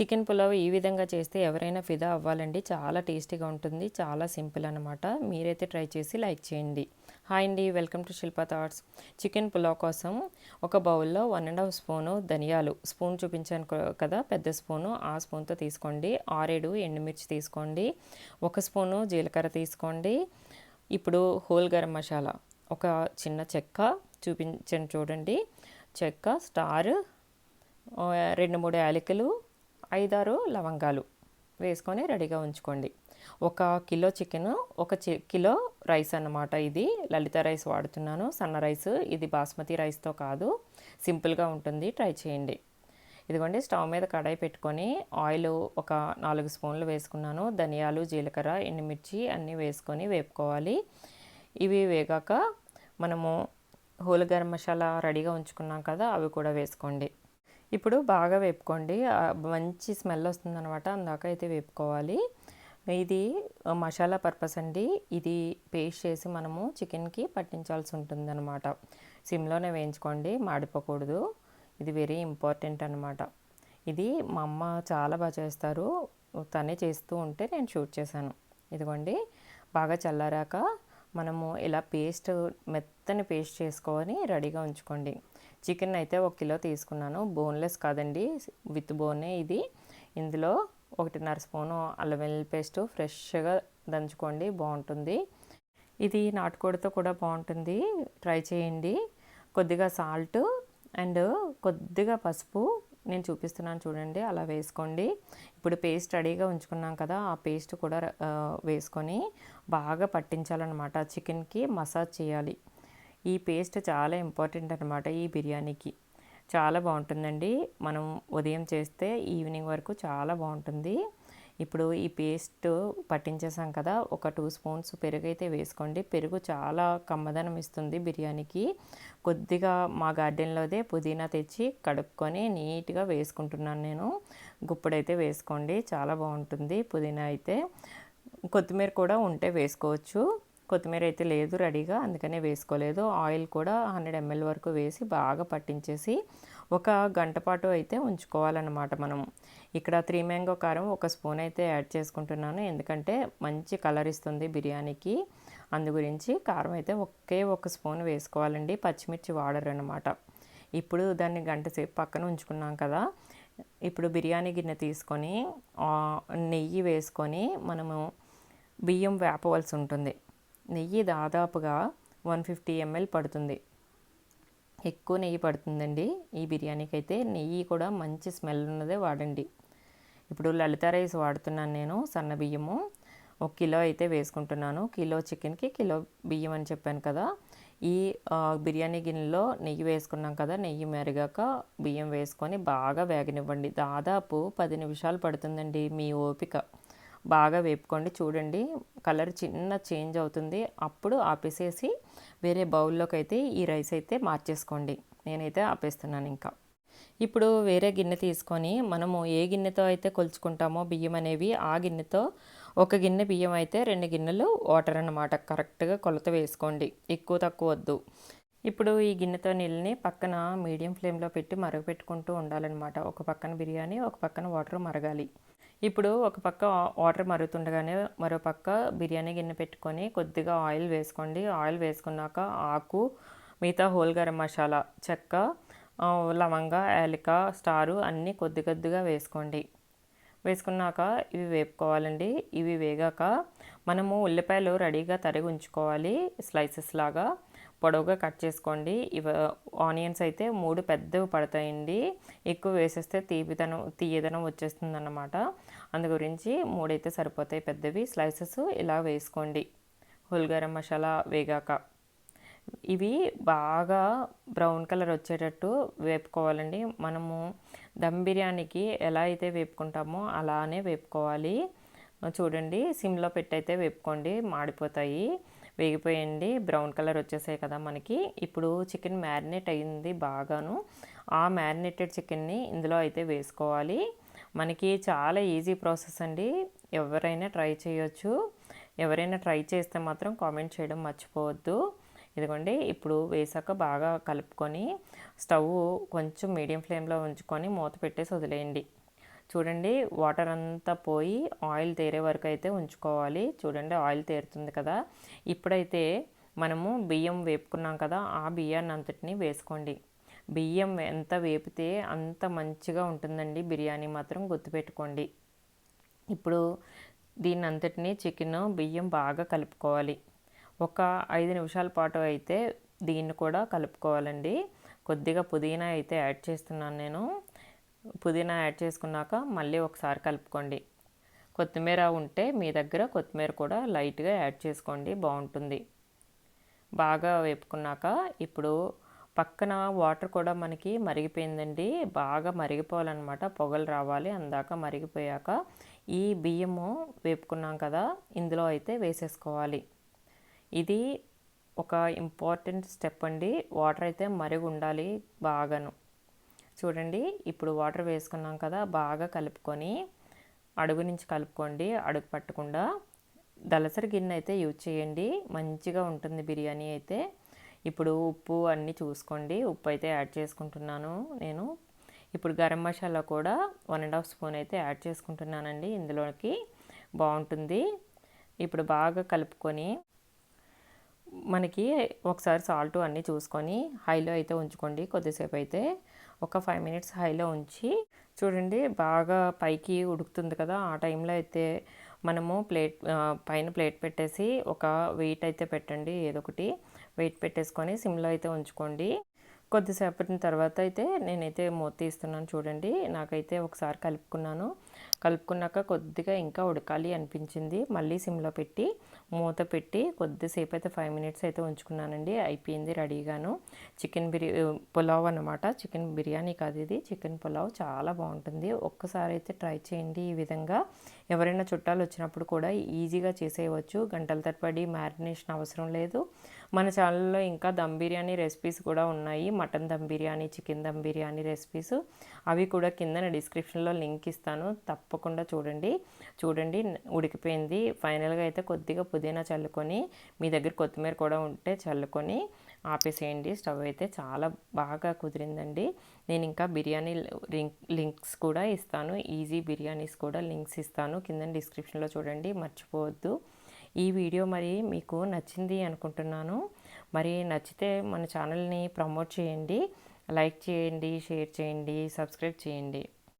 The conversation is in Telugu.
చికెన్ పులావ్ ఈ విధంగా చేస్తే ఎవరైనా ఫిదా అవ్వాలండి. చాలా టేస్టీగా ఉంటుంది. చాలా సింపుల్ అనమాట మీరైతే ట్రై చేసి లైక్ చేయండి. హాయ్ అండి. Welcome to Shilpa thoughts. Chicken pulao కోసం ఒక బౌల్లో వన్ అండ్ హాఫ్ స్పూను ధనియాలు. స్పూన్ చూపించాను కదా పెద్ద స్పూను. ఆ స్పూన్తో తీసుకోండి. ఆరేడు ఎండుమిర్చి తీసుకోండి. ఒక స్పూను జీలకర్ర తీసుకోండి. ఇప్పుడు హోల్ గరం మసాలా. ఒక చిన్న చెక్క చూపించాను చూడండి. చెక్క స్టార్ రెండు మూడు యాలకులు ఐదారు లవంగాలు వేసుకొని రెడీగా ఉంచుకోండి. ఒక కిలో చికెన్ ఒక చి కిలో రైస్ అన్నమాట ఇది. లలిత రైస్ వాడుతున్నాను. సన్న రైస్ ఇది బాస్మతి రైస్తో కాదు. సింపుల్గా ఉంటుంది. ట్రై చేయండి. ఇదిగోండి స్టవ్ మీద కడాయి పెట్టుకొని ఆయిల్ ఒక నాలుగు స్పూన్లు వేసుకున్నాను. ధనియాలు జీలకర్ర ఎండుమిర్చి అన్నీ వేసుకొని వేపుకోవాలి. ఇవి వేగాక మనము హోల్ గరం మసాలా రెడీగా ఉంచుకున్నాం కదా అవి కూడా వేసుకోండి. ఇప్పుడు బాగా వేపుకోండి. మంచి స్మెల్ వస్తుందన్నమాట. అందాక అయితే వేపుకోవాలి. ఇది మసాలా పర్పస్ అండి. ఇది పేస్ట్ చేసి మనము చికెన్కి పట్టించాల్సి ఉంటుందన్నమాట. సిమ్లోనే వేయించుకోండి. మాడిపోకూడదు. ఇది వెరీ ఇంపార్టెంట్ అనమాట ఇది మా అమ్మ చాలా బాగా చేస్తారు. తనే చేస్తూ ఉంటే నేను షూట్ చేశాను. ఇదిగోండి. బాగా చల్లారాక మనము ఇలా పేస్ట్ మెత్తని పేస్ట్ చేసుకొని రెడీగా ఉంచుకోండి. చికెన్ అయితే ఒక కిలో తీసుకున్నాను. బోన్లెస్ కాదండి విత్ బోనే ఇది. ఇందులో ఒకటిన్నర స్పూను అల్లం వెల్లుల్లి పేస్ట్ ఫ్రెష్గా దంచుకోండి బాగుంటుంది. ఇది నాటుకోడితో కూడా బాగుంటుంది ట్రై చేయండి. కొద్దిగా సాల్ట్ అండ్ కొద్దిగా పసుపు నేను చూపిస్తున్నాను చూడండి అలా వేసుకోండి. ఇప్పుడు పేస్ట్ రెడీగా ఉంచుకున్నాం కదా ఆ పేస్ట్ కూడా వేసుకొని బాగా పట్టించాలన్నమాట. చికెన్కి మసాజ్ చేయాలి. ఈ పేస్ట్ చాలా ఇంపార్టెంట్ అనమాట ఈ బిర్యానీకి. చాలా బాగుంటుందండి. మనం ఉదయం చేస్తే ఈవినింగ్ వరకు చాలా బాగుంటుంది. ఇప్పుడు ఈ పేస్ట్ పట్టించేసాం కదా ఒక టూ స్పూన్స్ పెరుగు అయితే వేసుకోండి. పెరుగు చాలా కమ్మదనం ఇస్తుంది బిర్యానీకి. కొద్దిగా మా గార్డెన్లోదే పుదీనా తెచ్చి కడుక్కొని నీట్గా వేసుకుంటున్నాను నేను. గుప్పుడైతే వేసుకోండి చాలా బాగుంటుంది పుదీనా అయితే. కొత్తిమీర కూడా ఉంటే వేసుకోవచ్చు. కొత్తిమీర అయితే లేదు రెడీగా అందుకనే వేసుకోలేదు. ఆయిల్ కూడా హండ్రెడ్ ఎంఎల్ వరకు వేసి బాగా పట్టించేసి ఒక గంట పాటు అయితే ఉంచుకోవాలన్నమాట మనం. ఇక్కడ త్రీ మ్యాంగో కారం ఒక స్పూన్ అయితే యాడ్ చేసుకుంటున్నాను. ఎందుకంటే మంచి కలర్ ఇస్తుంది బిర్యానీకి. అందు గురించి కారం అయితే ఒకే ఒక స్పూన్ వేసుకోవాలండి. పచ్చిమిర్చి వాడరు అనమాట ఇప్పుడు దాన్ని గంట సేపు పక్కన ఉంచుకున్నాం కదా. ఇప్పుడు బిర్యానీ గిన్నె తీసుకొని నెయ్యి వేసుకొని మనము బియ్యం వేపవలసి ఉంటుంది. నెయ్యి దాదాపుగా వన్ ఫిఫ్టీ ఎంఎల్ పడుతుంది. ఎక్కువ నెయ్యి పడుతుందండి ఈ బిర్యానీకి అయితే నెయ్యి కూడా మంచి స్మెల్ ఉన్నదే వాడండి. ఇప్పుడు లలిత రైస్ వాడుతున్నాను నేను సన్న బియ్యము. ఒక కిలో అయితే వేసుకుంటున్నాను. కిలో చికెన్కి కిలో బియ్యం అని చెప్పాను కదా. ఈ బిర్యానీ గిన్నెలో నెయ్యి వేసుకున్నాం కదా నెయ్యి మెరిగాక బియ్యం వేసుకొని బాగా వేగనివ్వండి. దాదాపు పది నిమిషాలు పడుతుందండి మీ ఓపిక. బాగా వేపుకోండి. చూడండి కలర్ చిన్న చేంజ్ అవుతుంది. అప్పుడు ఆపేసేసి వేరే బౌల్లోకి అయితే ఈ రైస్ అయితే మార్చేసుకోండి. నేనైతే ఆపేస్తున్నాను ఇంకా. ఇప్పుడు వేరే గిన్నె తీసుకొని మనము ఏ గిన్నెతో అయితే కొలుచుకుంటామో బియ్యం అనేవి ఆ గిన్నెతో ఒక గిన్నె బియ్యం అయితే రెండు గిన్నెలు వాటర్ అన్నమాట. కరెక్ట్గా కొలత వేసుకోండి. ఎక్కువ తక్కువ వద్దు. ఇప్పుడు ఈ గిన్నెతో నీళ్ళని పక్కన మీడియం ఫ్లేమ్లో పెట్టి మరగపెట్టుకుంటూ ఉండాలన్నమాట. ఒక పక్కన బిర్యానీ ఒక పక్కన వాటర్ మరగాలి. ఇప్పుడు ఒక పక్క వాటర్ మరుగుతుండగానే మరో పక్క బిర్యానీ గిన్నె పెట్టుకొని కొద్దిగా ఆయిల్ వేసుకోండి. ఆయిల్ వేసుకున్నాక ఆకు మిగతా హోల్ గరం మసాలా చెక్క లవంగ యాలిక స్టారు అన్నీ కొద్ది కొద్దిగా వేసుకోండి. వేసుకున్నాక ఇవి వేపుకోవాలండి. ఇవి వేగాక మనము ఉల్లిపాయలు రెడీగా తరిగి ఉంచుకోవాలి. స్లైసెస్ లాగా పొడవుగా కట్ చేసుకోండి. ఇవ ఆనియన్స్ అయితే మూడు పెద్దవి పడతాయండి. ఎక్కువ వేసేస్తే తీపిదనం తీయదనం వచ్చేస్తుంది అన్నమాట అందు గురించి మూడైతే సరిపోతాయి పెద్దవి. స్లైసెస్ ఇలా వేసుకోండి. హుల్గరం మసాలా వేగాక. ఇవి బాగా బ్రౌన్ కలర్ వచ్చేటట్టు వేపుకోవాలండి. మనము దమ్ బిర్యానీకి ఎలా అయితే వేపుకుంటామో అలానే వేపుకోవాలి. చూడండి సిమ్లో పెట్టయితే వేపుకోండి మాడిపోతాయి. వేగిపోయండి. బ్రౌన్ కలర్ వచ్చేసాయి కదా మనకి. ఇప్పుడు చికెన్ మ్యారినేట్ అయింది బాగాను. ఆ మ్యారినేటెడ్ చికెన్ని ఇందులో అయితే వేసుకోవాలి. మనకి చాలా ఈజీ ప్రాసెస్ అండి. ఎవరైనా ట్రై చేయొచ్చు. ఎవరైనా ట్రై చేస్తే మాత్రం కామెంట్ చేయడం మర్చిపోవద్దు. ఇదిగోండి ఇప్పుడు వేసాక బాగా కలుపుకొని స్టవ్ కొంచెం మీడియం ఫ్లేమ్లో ఉంచుకొని మూత పెట్టేసి వదిలేయండి. చూడండి వాటర్ అంతా పోయి ఆయిల్ తేరే వరకు అయితే ఉంచుకోవాలి. చూడండి ఆయిల్ తేరుతుంది కదా. ఇప్పుడైతే మనము బియ్యం వేపుకున్నాం కదా ఆ బియ్యాన్ని అంతటిని వేసుకోండి. బియ్యం ఎంత వేపితే అంత మంచిగా ఉంటుందండి బిర్యానీ మాత్రం గుర్తుపెట్టుకోండి. ఇప్పుడు దీన్ని అంతటినీ చికెన్ బియ్యం బాగా కలుపుకోవాలి. ఒక ఐదు నిమిషాల పాటు అయితే దీన్ని కూడా కలుపుకోవాలండి. కొద్దిగా పుదీనా అయితే యాడ్ చేస్తున్నాను నేను. పుదీనా యాడ్ చేసుకున్నాక మళ్ళీ ఒకసారి కలుపుకోండి. కొత్తిమీర ఉంటే మీ దగ్గర కొత్తిమీర కూడా లైట్గా యాడ్ చేసుకోండి బాగుంటుంది. బాగా వేపుకున్నాక ఇప్పుడు పక్కన వాటర్ కూడా మనకి మరిగిపోయిందండి. బాగా మరిగిపోవాలన్నమాట. పొగలు రావాలి. అందాక మరిగిపోయాక ఈ బియ్యము వేపుకున్నాం కదా ఇందులో అయితే వేసేసుకోవాలి. ఇది ఒక ఇంపార్టెంట్ స్టెప్ అండి. వాటర్ అయితే మరిగి ఉండాలి బాగాను. చూడండి ఇప్పుడు వాటర్ వేసుకున్నాం కదా బాగా కలుపుకొని అడుగు నుంచి కలుపుకోండి. అడుగు పట్టకుండా దలసరి గిన్నె అయితే యూజ్ చేయండి. మంచిగా ఉంటుంది బిర్యానీ అయితే. ఇప్పుడు ఉప్పు అన్నీ చూసుకోండి. ఉప్పు అయితే యాడ్ చేసుకుంటున్నాను నేను. ఇప్పుడు గరం మసాలా కూడా వన్ అండ్ హాఫ్ స్పూన్ అయితే యాడ్ చేసుకుంటున్నానండి. ఇందులోకి బాగుంటుంది. ఇప్పుడు బాగా కలుపుకొని మనకి ఒకసారి సాల్ట్ అన్నీ చూసుకొని హైలో అయితే ఉంచుకోండి. కొద్దిసేపు అయితే ఒక ఫైవ్ మినిట్స్ హైలో ఉంచి చూడండి బాగా పైకి ఉడుకుతుంది కదా. ఆ టైంలో అయితే మనము ప్లేట్ పైన ప్లేట్ పెట్టేసి ఒక వెయిట్ అయితే పెట్టండి ఏదో ఒకటి. వెయిట్ పెట్టేసుకొని సిమ్లో అయితే ఉంచుకోండి. కొద్దిసేపటి తర్వాత అయితే నేనైతే మూత తీస్తున్నాను చూడండి. నాకైతే ఒకసారి కలుపుకున్నాను. కలుపుకున్నాక కొద్దిగా ఇంకా ఉడకాలి అనిపించింది. మళ్ళీ సిమ్లో పెట్టి మూత పెట్టి కొద్దిసేపు అయితే ఫైవ్ మినిట్స్ అయితే ఉంచుకున్నానండి. అయిపోయింది రెడీగాను. చికెన్ బిర్యా పులావ్ అనమాట చికెన్ బిర్యానీ కాదు ఇది. చికెన్ పులావ్ చాలా బాగుంటుంది. ఒక్కసారి అయితే ట్రై చేయండి ఈ విధంగా. ఎవరైనా చుట్టాలు వచ్చినప్పుడు కూడా ఈజీగా చేసేయవచ్చు. గంటల తరబడి మ్యారినేషన్ అవసరం లేదు. మన ఛానల్లో ఇంకా దమ్ బిర్యానీ రెసిపీస్ కూడా ఉన్నాయి. Mutton dum biryani chicken dum biryani recipes. అవి కూడా కింద డిస్క్రిప్షన్లో లింక్ ఇస్తాను. తప్పకుండా చూడండి. చూడండి ఉడికిపోయింది. ఫైనల్గా అయితే కొద్దిగా పుదీనా చల్లుకొని మీ దగ్గర కొత్తిమీర కూడా ఉంటే చల్లుకొని ఆపేసేయండి. స్టవ్ అయితే చాలా బాగా కుదిరిందండి. నేను ఇంకా బిర్యానీ లింక్స్ కూడా ఇస్తాను. ఈజీ బిర్యానీస్ కూడా లింక్స్ ఇస్తాను. కింద డిస్క్రిప్షన్లో చూడండి. మర్చిపోవద్దు. ఈ వీడియో మరి మీకు నచ్చింది అనుకుంటున్నాను. మరి నచ్చితే మన ఛానల్ని ప్రమోట్ చేయండి. లైక్ చేయండి షేర్ చేయండి సబ్స్క్రైబ్ చేయండి.